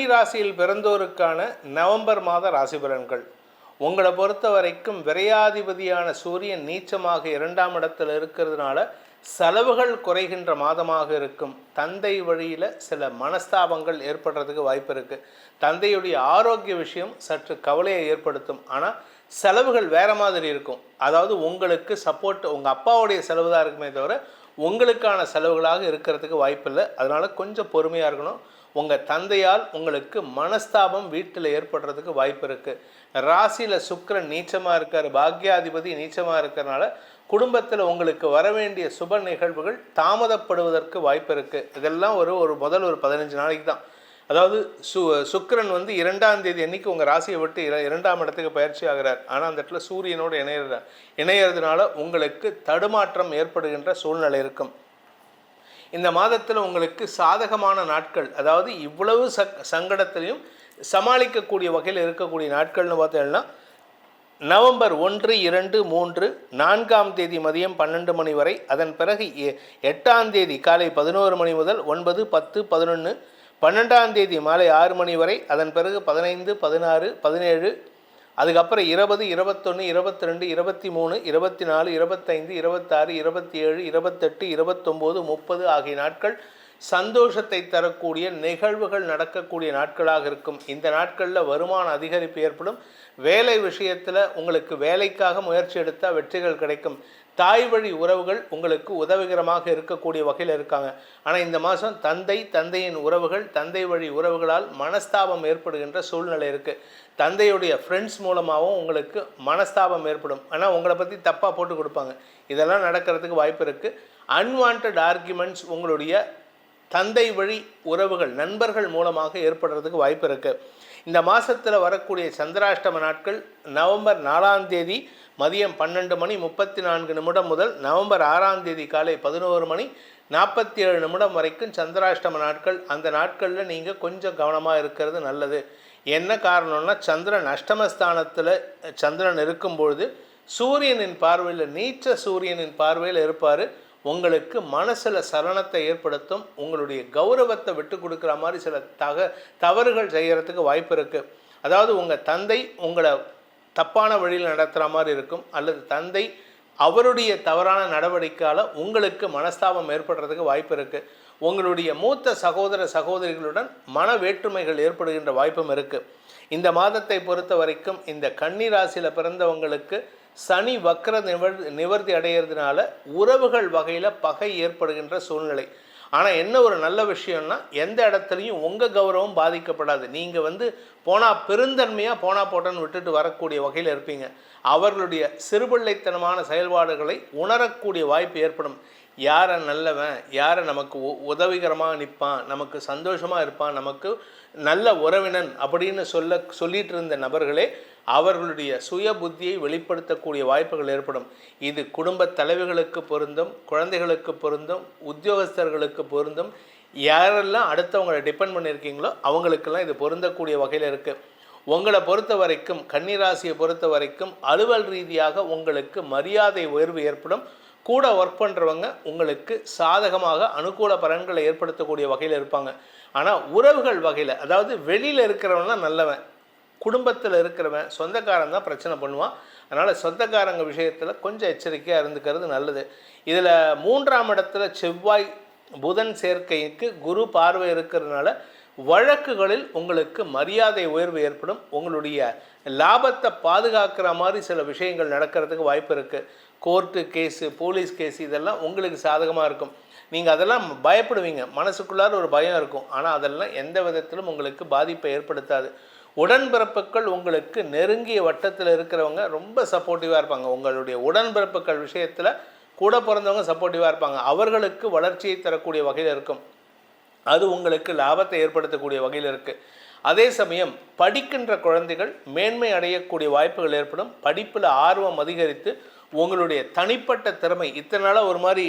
கன்னி ராசியில் பிறந்தோருக்கான நவம்பர் மாத ராசி பலன்கள் உங்களை பொறுத்த வரைக்கும் விரையாதிபதியான சூரியன் நீச்சமாக இரண்டாம் இடத்தில் இருக்கிறதுனால செலவுகள் குறைகின்ற மாதமாக இருக்கும். தந்தை வழியில் சில மனஸ்தாபங்கள் ஏற்படுறதுக்கு வாய்ப்பு இருக்குது தந்தையுடைய ஆரோக்கிய விஷயம் சற்று கவலையை ஏற்படுத்தும். ஆனால் செலவுகள் வேற மாதிரி இருக்கும். அதாவது உங்களுக்கு சப்போர்ட் உங்கள் அப்பாவுடைய செலவு தான் இருக்குமே தவிர உங்களுக்கான செலவுகளாக இருக்கிறதுக்கு வாய்ப்பில்லை. அதனால் கொஞ்சம் பொறுமையாக இருக்கணும். உங்கள் தந்தையால் உங்களுக்கு மனஸ்தாபம் வீட்டில் ஏற்படுறதுக்கு வாய்ப்பு இருக்குது ராசியில் சுக்கரன் நீச்சமாக இருக்கார் பாக்யாதிபதி நீச்சமாக இருக்கிறனால குடும்பத்தில் உங்களுக்கு வர வேண்டிய சுப நிகழ்வுகள் தாமதப்படுவதற்கு வாய்ப்பு இருக்குது இதெல்லாம் ஒரு ஒரு முதல் ஒரு பதினஞ்சு நாளைக்கு தான். அதாவது சு சுக்கரன் வந்து இரண்டாம் தேதி அன்னைக்கு உங்கள் ராசியை விட்டு இர இரண்டாம் இடத்துக்கு பயிற்சி ஆகிறார். ஆனால் அந்த இடத்துல சூரியனோடு இணையிறார் இணையறதுனால உங்களுக்கு தடுமாற்றம் ஏற்படுகின்ற சூழ்நிலை இருக்கும். இந்த மாதத்தில் உங்களுக்கு சாதகமான நாட்கள் அதாவது இவ்வளவு ச சங்கடத்திலையும் சமாளிக்கக்கூடிய வகையில் இருக்கக்கூடிய நாட்கள்னு பார்த்தீங்கன்னா நவம்பர் ஒன்று இரண்டு மூன்று நான்காம் தேதி மதியம் பன்னெண்டு மணி வரை அதன் பிறகு எ- எட்டாம் தேதி காலை பதினோரு மணி முதல் ஒன்பது பத்து பதினொன்று பன்னெண்டாம் தேதி மாலை ஆறு மணி வரை அதன் பிறகு பதினைந்து பதினாறு பதினேழு அதுக்கப்புறம் இருபது இருபத்தொன்று இருபத்தி ரெண்டு இருபத்தி மூணு இருபத்தி நாலு இருபத்தைந்து இருபத்தாறு இருபத்தி ஏழு இருபத்தெட்டு இருபத்தொம்போது முப்பது ஆகிய நாட்கள் சந்தோஷத்தை தரக்கூடிய நிகழ்வுகள் நடக்கக்கூடிய நாட்களாக இருக்கும். இந்த நாட்களில் வருமான அதிகரிப்பு ஏற்படும். வேலை விஷயத்தில் உங்களுக்கு வேலைக்காக முயற்சி எடுத்தால் வெற்றிகள் கிடைக்கும். தாய் வழி உறவுகள் உங்களுக்கு உதவிகரமாக இருக்கக்கூடிய வகையில் இருக்காங்க. ஆனால் இந்த மாதம் தந்தை தந்தையின் உறவுகள் தந்தை வழி உறவுகளால் மனஸ்தாபம் ஏற்படுகின்ற சூழ்நிலை இருக்குது தந்தையுடைய ஃப்ரெண்ட்ஸ் மூலமாகவும் உங்களுக்கு மனஸ்தாபம் ஏற்படும். ஆனால் உங்களை பற்றி தப்பாக போட்டு கொடுப்பாங்க. இதெல்லாம் நடக்கிறதுக்கு வாய்ப்பு இருக்குது அன்வான்ட் ஆர்குமெண்ட்ஸ் உங்களுடைய தந்தை வழி உறவுகள் நண்பர்கள் மூலமாக ஏற்படுறதுக்கு வாய்ப்பு இருக்குது இந்த மாதத்தில் வரக்கூடிய சந்திராஷ்டம நாட்கள் நவம்பர் நாலாம் தேதி மதியம் பன்னெண்டு மணி முப்பத்தி நான்கு நிமிடம் முதல் நவம்பர் ஆறாம் தேதி காலை பதினோரு மணி நாற்பத்தி ஏழு நிமிடம் வரைக்கும் சந்திராஷ்டம நாட்கள். அந்த நாட்களில் நீங்கள் கொஞ்சம் கவனமாக இருக்கிறது நல்லது. என்ன காரணம்னா சந்திரன் அஷ்டமஸ்தானத்தில் சந்திரன் இருக்கும்பொழுது சூரியனின் பார்வையில் நீச்ச சூரியனின் பார்வையில் இருப்பார். உங்களுக்கு மனசில் சலனத்தை ஏற்படுத்தும் உங்களுடைய கௌரவத்தை விட்டு கொடுக்குற மாதிரி சில தக தவறுகள் செய்கிறதுக்கு வாய்ப்பு இருக்குது அதாவது உங்கள் தந்தை உங்களை தப்பான வழியில் நடத்துகிற மாதிரி இருக்கும் அல்லது தந்தை அவருடைய தவறான நடவடிக்கையால் உங்களுக்கு மனஸ்தாபம் ஏற்படுறதுக்கு வாய்ப்பு இருக்குது உங்களுடைய மூத்த சகோதர சகோதரிகளுடன் மன வேற்றுமைகள் ஏற்படுகின்ற வாய்ப்பும் இருக்குது இந்த மாதத்தை பொறுத்த வரைக்கும் இந்த கன்னி ராசியில் பிறந்தவங்களுக்கு சனி வக்கர நிவர் நிவர்த்தி அடைகிறதுனால உறவுகள் வகையில் பகை ஏற்படுகின்ற சூழ்நிலை. ஆனால் என்ன ஒரு நல்ல விஷயம்னா எந்த இடத்துலையும் உங்கள் கௌரவம் பாதிக்கப்படாது. நீங்கள் வந்து போனால் பெருந்தன்மையாக போனா போட்டோன்னு விட்டுட்டு வரக்கூடிய வகையில் இருப்பீங்க. அவர்களுடைய சிறுபிள்ளைத்தனமான செயல்பாடுகளை உணரக்கூடிய வாய்ப்பு ஏற்படும். யாரை நல்லவன் யாரை நமக்கு உ உதவிகரமாக நிற்பான் நமக்கு சந்தோஷமாக இருப்பான் நமக்கு நல்ல உறவினன் அப்படின்னு சொல்ல சொல்லிட்டு இருந்த நபர்களே அவர்களுடைய சுய புத்தியை வெளிப்படுத்தக்கூடிய வாய்ப்புகள் ஏற்படும். இது குடும்ப தலைவிகளுக்கு பொருந்தும் குழந்தைகளுக்கு பொருந்தும் உத்தியோகஸ்தர்களுக்கு பொருந்தும். யாரெல்லாம் அடுத்தவங்களை டிபெண்ட் பண்ணியிருக்கீங்களோ அவங்களுக்கெல்லாம் இது பொருந்தக்கூடிய வகையில் இருக்குது உங்களை பொறுத்த வரைக்கும் கன்னிராசியை பொறுத்த வரைக்கும் அலுவல் ரீதியாக உங்களுக்கு மரியாதை உயர்வு ஏற்படும். கூட ஒர்க் பண்ணுறவங்க உங்களுக்கு சாதகமாக அனுகூல பலன்களை ஏற்படுத்தக்கூடிய வகையில் இருப்பாங்க. ஆனால் உறவுகள் வகையில் அதாவது வெளியில் இருக்கிறவன்லாம் நல்லவன். குடும்பத்தில் இருக்கிறவன் சொந்தக்காரன் தான் பிரச்சனை பண்ணுவான். அதனால் சொந்தக்காரங்க விஷயத்தில் கொஞ்சம் எச்சரிக்கையாக இருந்துக்கிறது நல்லது. இதில் மூன்றாம் இடத்துல செவ்வாய் புதன் சேர்க்கைக்கு குரு பார்வை இருக்கிறதுனால வழக்குகளில் உங்களுக்கு மரியாதை உயர்வு ஏற்படும். உங்களுடைய லாபத்தை பாதுகாக்கிற மாதிரி சில விஷயங்கள் நடக்கிறதுக்கு வாய்ப்பு இருக்குது கோர்ட்டு கேஸு போலீஸ் கேஸ் இதெல்லாம் உங்களுக்கு சாதகமாக இருக்கும். நீங்கள் அதெல்லாம் பயப்படுவீங்க. மனசுக்குள்ளார ஒரு பயம் இருக்கும். ஆனால் அதெல்லாம் எந்த விதத்திலும் உங்களுக்கு பாதிப்பை ஏற்படுத்தாது. உடன்பிறப்புகள் உங்களுக்கு நெருங்கிய வட்டத்தில் இருக்கிறவங்க ரொம்ப சப்போர்ட்டிவாக இருப்பாங்க. உங்களுடைய உடன்பிறப்புகள் விஷயத்தில் கூட பிறந்தவங்க சப்போர்ட்டிவாக இருப்பாங்க. அவர்களுக்கு வளர்ச்சியை தரக்கூடிய வகையில் இருக்கும். அது உங்களுக்கு லாபத்தை ஏற்படுத்தக்கூடிய வகையில் இருக்குது அதே சமயம் படிக்கின்ற குழந்தைகள் மேன்மை அடையக்கூடிய வாய்ப்புகள் ஏற்படும். படிப்பில் ஆர்வம் அதிகரித்து உங்களுடைய தனிப்பட்ட திறமை. இத்தனை நாளாக ஒரு மாதிரி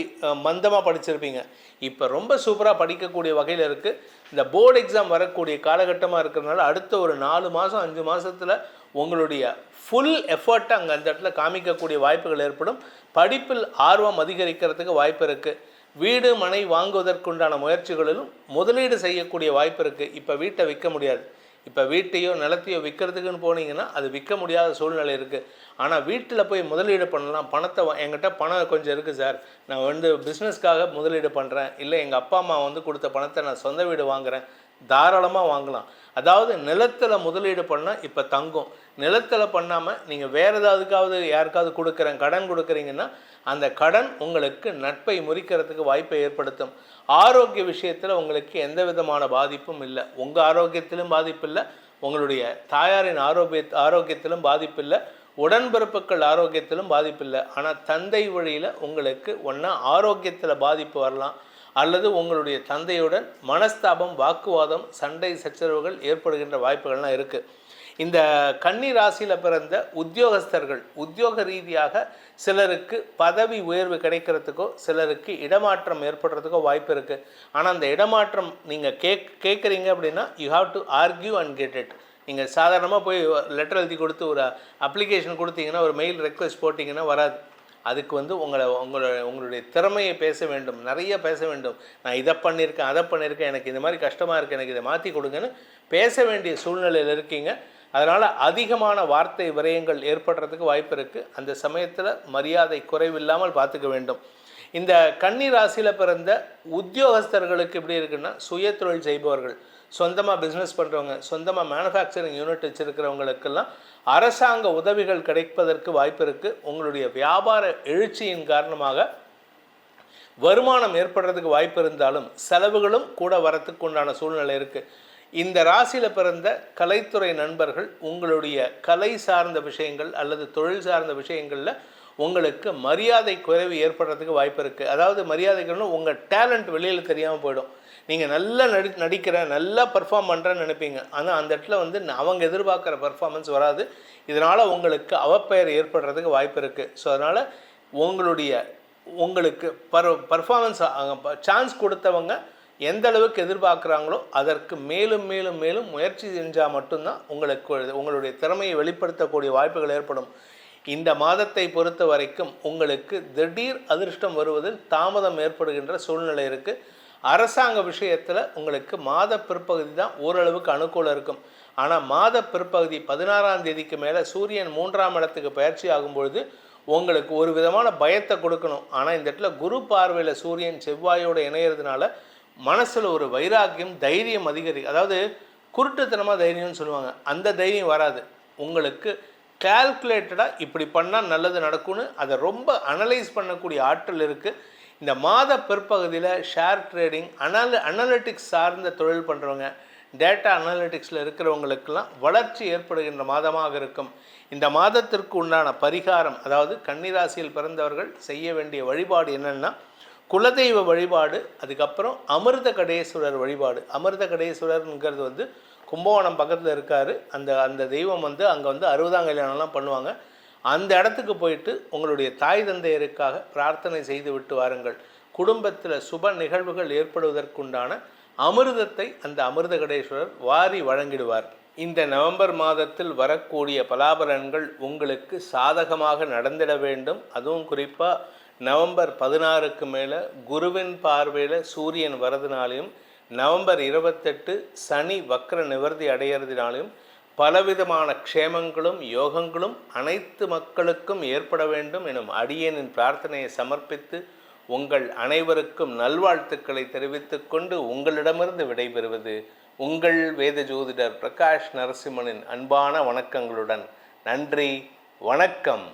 மந்தமாக படிச்சிருப்பீங்க. இப்போ ரொம்ப சூப்பராக படிக்கக்கூடிய வகையில் இருக்குது இந்த போர்டு எக்ஸாம் வரக்கூடிய காலகட்டமாக இருக்கிறதுனால அடுத்த ஒரு நாலு மாதம் அஞ்சு மாதத்தில் உங்களுடைய ஃபுல் எஃபர்ட்டை அங்கே அந்த இடத்துல காமிக்கக்கூடிய வாய்ப்புகள் ஏற்படும். படிப்பில் ஆர்வம் அதிகரிக்கிறதுக்கு வாய்ப்பு இருக்குது வீடு மனை வாங்குவதற்குண்டான முயற்சிகளிலும் முதலீடு செய்யக்கூடிய வாய்ப்பு இருக்குது இப்போ வீட்டை விற்க முடியாது. இப்போ வீட்டையோ நிலத்தையோ விற்கிறதுக்குன்னு போனீங்கன்னா அது விற்க முடியாத சூழ்நிலை இருக்குது ஆனால் வீட்டில் போய் முதலீடு பண்ணலாம். பணத்தை என்கிட்ட பணம் கொஞ்சம் இருக்குது சார். நான் வந்து பிஸ்னஸ்க்காக முதலீடு பண்ணுறேன் இல்லை எங்கள் அப்பா அம்மா வந்து கொடுத்த பணத்தை நான் சொந்த வீடு வாங்குகிறேன் தாராளமாக வாங்கலாம். அதாவது நிலத்தில் முதலீடு பண்ணால் இப்போ தங்கும். நிலத்தில் பண்ணாமல் நீங்கள் வேறு ஏதாவதுக்காவது யாருக்காவது கொடுக்குறேன் கடன் கொடுக்குறீங்கன்னா அந்த கடன் உங்களுக்கு நட்பை முறிக்கிறதுக்கு வாய்ப்பை ஏற்படுத்தும். ஆரோக்கிய விஷயத்தில் உங்களுக்கு எந்த விதமான பாதிப்பும் இல்லை. உங்கள் ஆரோக்கியத்திலும் பாதிப்பு இல்லை. உங்களுடைய தாயாரின் ஆரோக்கிய ஆரோக்கியத்திலும் பாதிப்பு இல்லை. உடன்பிறப்புகள் ஆரோக்கியத்திலும் பாதிப்பு இல்லை. ஆனால் தந்தை வழியில் உங்களுக்கு ஒன்றா ஆரோக்கியத்தில் பாதிப்பு வரலாம். அல்லது உங்களுடைய தந்தையுடன் மனஸ்தாபம் வாக்குவாதம் சண்டை சச்சரவுகள் ஏற்படுகின்ற வாய்ப்புகள்லாம் இருக்குது இந்த கன்னி ராசியில் பிறந்த உத்தியோகஸ்தர்கள் உத்தியோக ரீதியாக சிலருக்கு பதவி உயர்வு கிடைக்கிறதுக்கோ சிலருக்கு இடமாற்றம் ஏற்படுறதுக்கோ வாய்ப்பு இருக்குது ஆனால் அந்த இடமாற்றம் நீங்கள் கேக் கேட்குறீங்க அப்படின்னா you have to argue and get it நீங்கள் சாதாரணமாக போய் லெட்டர் எழுதி கொடுத்து ஒரு அப்ளிகேஷன் கொடுத்தீங்கன்னா ஒரு மெயில் ரெக்வெஸ்ட் போட்டிங்கன்னா வராது. அதுக்கு வந்து உங்களை உங்களோட உங்களுடைய திறமையை பேச வேண்டும். நிறைய பேச வேண்டும். நான் இதை பண்ணியிருக்கேன் அதை பண்ணியிருக்கேன் எனக்கு இந்த மாதிரி கஷ்டமாக இருக்குது எனக்கு இதை மாற்றி கொடுங்கன்னு பேச வேண்டிய சூழ்நிலையில் இருக்கீங்க. அதனால் அதிகமான வார்த்தை விரயங்கள் ஏற்படுறதுக்கு வாய்ப்பு இருக்குது அந்த சமயத்தில் மரியாதை குறைவில்லாமல் பார்த்துக்க வேண்டும். இந்த கன்னி ராசியில் பிறந்த உத்தியோகஸ்தர்களுக்கு எப்படி இருக்குன்னா சுய தொழில் செய்பவர்கள். சொந்தமாக பிஸ்னஸ் பண்ணுறவங்க சொந்தமாக மேனுஃபேக்சரிங் யூனிட் வச்சுருக்கிறவங்களுக்கெல்லாம் அரசாங்க உதவிகள் கிடைப்பதற்கு வாய்ப்பு இருக்குது உங்களுடைய வியாபார எழுச்சியின் காரணமாக வருமானம் ஏற்படுறதுக்கு வாய்ப்பு இருந்தாலும் செலவுகளும் கூட வரத்துக்கு உண்டான சூழ்நிலை இருக்குது இந்த ராசியில் பிறந்த கலைத்துறை நண்பர்கள் உங்களுடைய கலை சார்ந்த விஷயங்கள் அல்லது தொழில் சார்ந்த விஷயங்களில் உங்களுக்கு மரியாதை குறைவு ஏற்படுறதுக்கு வாய்ப்பு இருக்குது அதாவது மரியாதைகள்னு உங்கள் டேலண்ட் வெளியில் தெரியாமல் போயிடும். நீங்கள் நல்லா நடி நடிக்கிற நல்லா பர்ஃபார்ம் பண்ணுறேன்னு நினைப்பீங்க. ஆனால் அந்த இடத்துல வந்து அவங்க எதிர்பார்க்குற பர்ஃபார்மன்ஸ் வராது. இதனால் உங்களுக்கு அவப்பெயர் ஏற்படுறதுக்கு வாய்ப்பு இருக்குது ஸோ அதனால் உங்களுடைய உங்களுக்கு பர் பர்ஃபார்மன்ஸ் சான்ஸ் கொடுத்தவங்க எந்த அளவுக்கு எதிர்பார்க்குறாங்களோ அதற்கு மேலும் மேலும் மேலும் முயற்சி செஞ்சால் மட்டும்தான் உங்களுக்கு உங்களுடைய திறமையை வெளிப்படுத்தக்கூடிய வாய்ப்புகள் ஏற்படும். இந்த மாதத்தை பொறுத்த வரைக்கும் உங்களுக்கு திடீர் அதிர்ஷ்டம் வருவதில் தாமதம் ஏற்படுகின்ற சூழ்நிலை இருக்குது அரசாங்க விஷயத்தில் உங்களுக்கு மாத பிற்பகுதி தான் ஓரளவுக்கு அனுகூலம் இருக்கும். ஆனால் மாத பிற்பகுதி பதினாறாம் தேதிக்கு மேலே சூரியன் மூன்றாம் இடத்துக்கு பயிற்சி ஆகும்பொழுது உங்களுக்கு ஒரு விதமான பயத்தை கொடுக்கணும். ஆனால் இந்த இடத்துல குரு பார்வையில் சூரியன் செவ்வாயோடு இணையிறதுனால மனசில் ஒரு வைராக்கியம் தைரியம் அதிகரி அதாவது குருட்டுத்தனமாக தைரியம்னு சொல்லுவாங்க. அந்த தைரியம் வராது. உங்களுக்கு கால்குலேட்டடாக இப்படி பண்ணால் நல்லது நடக்கும்னு அதை ரொம்ப அனலைஸ் பண்ணக்கூடிய ஆற்றல் இருக்குது இந்த மாத பிற்பகுதியில் ஷேர் ட்ரேடிங் அனால அனலிட்டிக்ஸ் சார்ந்த தொழில் பண்ணுறவங்க டேட்டா அனலிட்டிக்ஸில் இருக்கிறவங்களுக்கெல்லாம் வளர்ச்சி ஏற்படுகின்ற மாதமாக இருக்கும். இந்த மாதத்திற்கு உண்டான பரிகாரம் அதாவது கன்னிராசியில் பிறந்தவர்கள் செய்ய வேண்டிய வழிபாடு என்னென்னா குலதெய்வ வழிபாடு அதுக்கப்புறம் அமிர்த கடேஸ்வரர் வழிபாடு. அமிர்த கடேஸ்வரர்ங்கிறது வந்து கும்பகோணம் பக்கத்தில் இருக்கார். அந்த அந்த தெய்வம் வந்து அங்கே வந்து அறுபதாம் கல்யாணம்லாம் பண்ணுவாங்க. அந்த இடத்துக்கு போயிட்டு உங்களுடைய தாய் தந்தையருக்காக பிரார்த்தனை செய்து விட்டு வாருங்கள். குடும்பத்தில் சுப நிகழ்வுகள் ஏற்படுவதற்குண்டான அமிர்தத்தை அந்த அமிர்த கடேஸ்வரர் வாரி வழங்கிடுவார். இந்த நவம்பர் மாதத்தில் வரக்கூடிய பலாபலன்கள் உங்களுக்கு சாதகமாக நடந்திட வேண்டும். அதுவும் குறிப்பாக நவம்பர் பதினாறுக்கு மேலே குருவின் பார்வையில் சூரியன் வரதுனாலையும் நவம்பர் இருபத்தெட்டு சனி வக்ர நிவர்த்தி அடையிறதுனாலையும் பலவிதமான க்ஷேமங்களும் யோகங்களும் அனைத்து மக்களுக்கும் ஏற்பட வேண்டும் எனும் அடியனின் பிரார்த்தனையை சமர்ப்பித்து உங்கள் அனைவருக்கும் நல்வாழ்த்துக்களை தெரிவித்துக் கொண்டு உங்களிடமிருந்து விடைபெறுவது உங்கள் வேத ஜோதிடர் பிரகாஷ் நரசிம்மனின் அன்பான வணக்கங்களுடன். நன்றி வணக்கம்.